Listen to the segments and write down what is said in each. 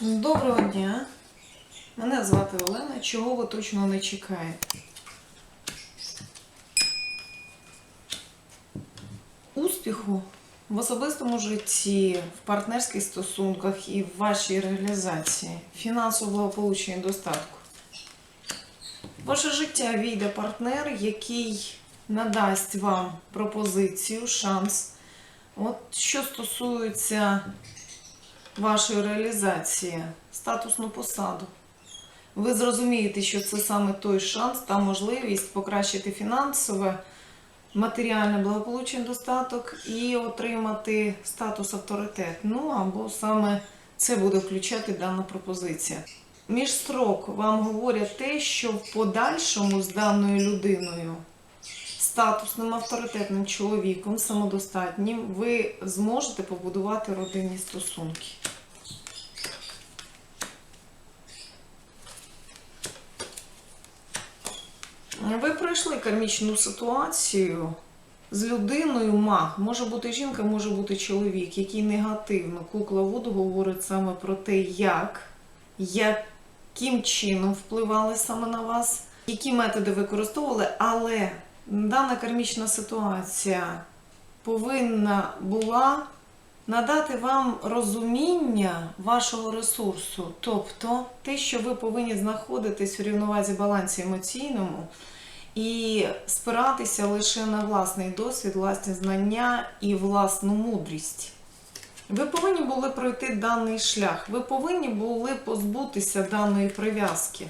Доброго дня. Мене звати Олена. Чого ви точно не чекаєте? Успіху в особистому житті, в партнерських стосунках і в вашій реалізації, фінансового благополуччя і достатку. Ваше життя війде партнер, який надасть вам пропозицію, шанс. От що стосується вашої реалізації, статусну посаду. Ви зрозумієте, що це саме той шанс та можливість покращити фінансове, матеріальне благополуччя, достаток і отримати статус авторитет. Ну або саме це буде включати дана пропозиція. Між строк вам говорять те, що в подальшому з даною людиною статусним авторитетним чоловіком, самодостатнім, ви зможете побудувати родинні стосунки. Ви пройшли кармічну ситуацію з людиною маг. Може бути жінка, може бути чоловік, який негативно кукла Вуду говорить саме про те, як, яким чином впливали саме на вас, які методи використовували, але дана кармічна ситуація повинна була надати вам розуміння вашого ресурсу, тобто те, що ви повинні знаходитись в рівновазі балансі емоційному і спиратися лише на власний досвід, власні знання і власну мудрість. Ви повинні були пройти даний шлях, ви повинні були позбутися даної прив'язки.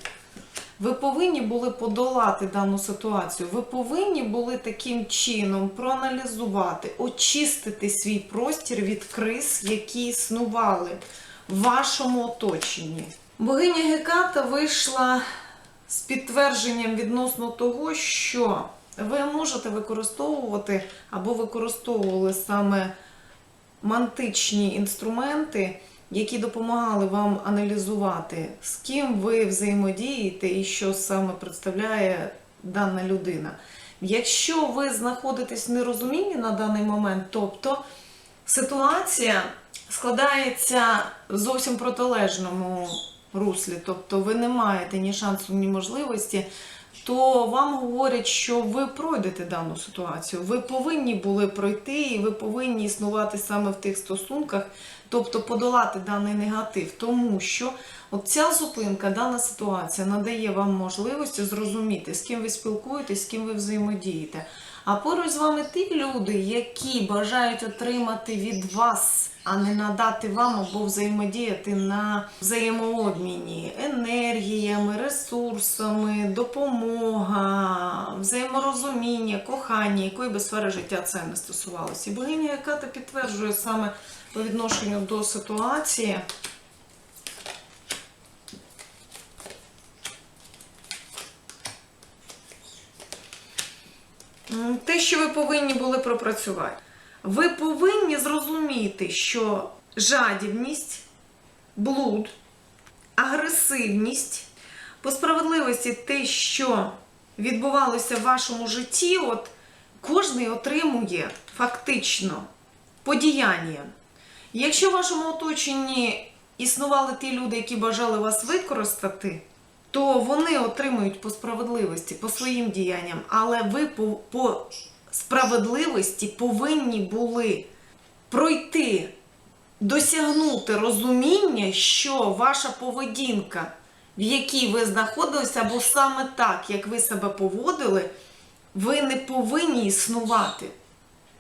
Ви повинні були подолати дану ситуацію. Ви повинні були таким чином проаналізувати, очистити свій простір від криз, які існували в вашому оточенні. Богиня Геката вийшла з підтвердженням відносно того, що ви можете використовувати або використовували саме мантичні інструменти, які допомагали вам аналізувати, з ким ви взаємодієте і що саме представляє дана людина. Якщо ви знаходитесь в нерозумінні на даний момент, тобто ситуація складається в зовсім протилежному руслі, тобто ви не маєте ні шансу, ні можливості, то вам говорять, що ви пройдете дану ситуацію. Ви повинні були пройти, і ви повинні існувати саме в тих стосунках, тобто подолати даний негатив, тому що от ця зупинка, дана ситуація надає вам можливості зрозуміти, з ким ви спілкуєтесь, з ким ви взаємодієте. А поруч з вами ті люди, які бажають отримати від вас, а не надати вам або взаємодіяти на взаємообміні енергіями, ресурсами, допомога, взаєморозуміння, кохання, якої би сфери життя це не стосувалося. І богиня Яката підтверджує саме по відношенню до ситуації. Те, що ви повинні були пропрацювати. Ви повинні зрозуміти, що жадібність, блуд, агресивність, по справедливості те, що відбувалося в вашому житті, от кожний отримує фактично подіяння. Якщо в вашому оточенні існували ті люди, які бажали вас використати, то вони отримують по справедливості, по своїм діянням, але ви по, по справедливості повинні були пройти, досягнути розуміння, що ваша поведінка, в якій ви знаходилися, або саме так, як ви себе поводили, ви не повинні існувати.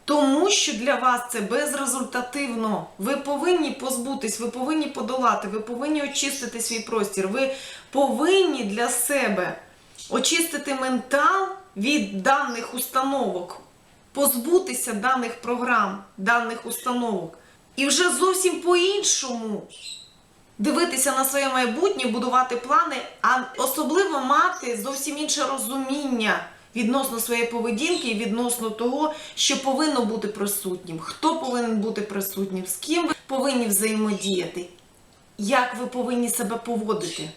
Тому що для вас це безрезультативно. Ви повинні позбутись, ви повинні подолати, ви повинні очистити свій простір. Ви повинні для себе очистити ментал від даних установок, позбутися даних програм, даних установок. І вже зовсім по-іншому дивитися на своє майбутнє, будувати плани, а особливо мати зовсім інше розуміння відносно своєї поведінки і відносно того, що повинно бути присутнім, хто повинен бути присутнім, з ким ви повинні взаємодіяти, як ви повинні себе поводити.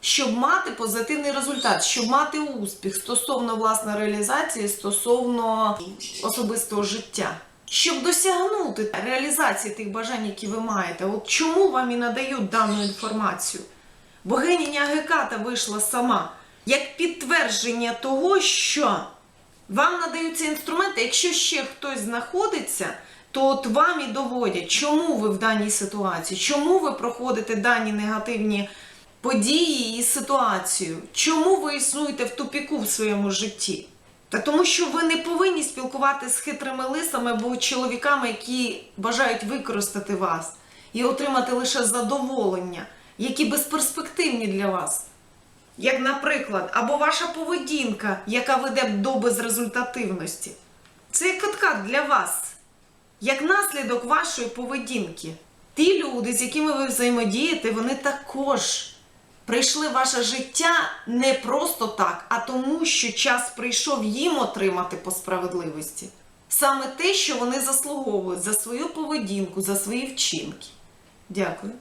Щоб мати позитивний результат, щоб мати успіх стосовно власної реалізації, стосовно особистого життя. щоб досягнути реалізації тих бажань, які ви маєте. От чому вам і надають дану інформацію? Богиня Геката вийшла сама як підтвердження того, що вам надаються інструменти, якщо ще хтось знаходиться, то от вам і доводять, чому ви в даній ситуації, чому ви проходите дані негативні події і ситуацію, чому ви існуєте в тупіку в своєму житті. Та тому, що ви не повинні спілкуватися з хитрими лисами або чоловіками, які бажають використати вас і отримати лише задоволення, які безперспективні для вас. Як, наприклад, або ваша поведінка, яка веде до безрезультативності. Це як откат для вас, як наслідок вашої поведінки. Ті люди, з якими ви взаємодієте, вони також прийшли в ваше життя не просто так, а тому, що час прийшов їм отримати по справедливості. Саме те, що вони заслуговують за свою поведінку, за свої вчинки. Дякую.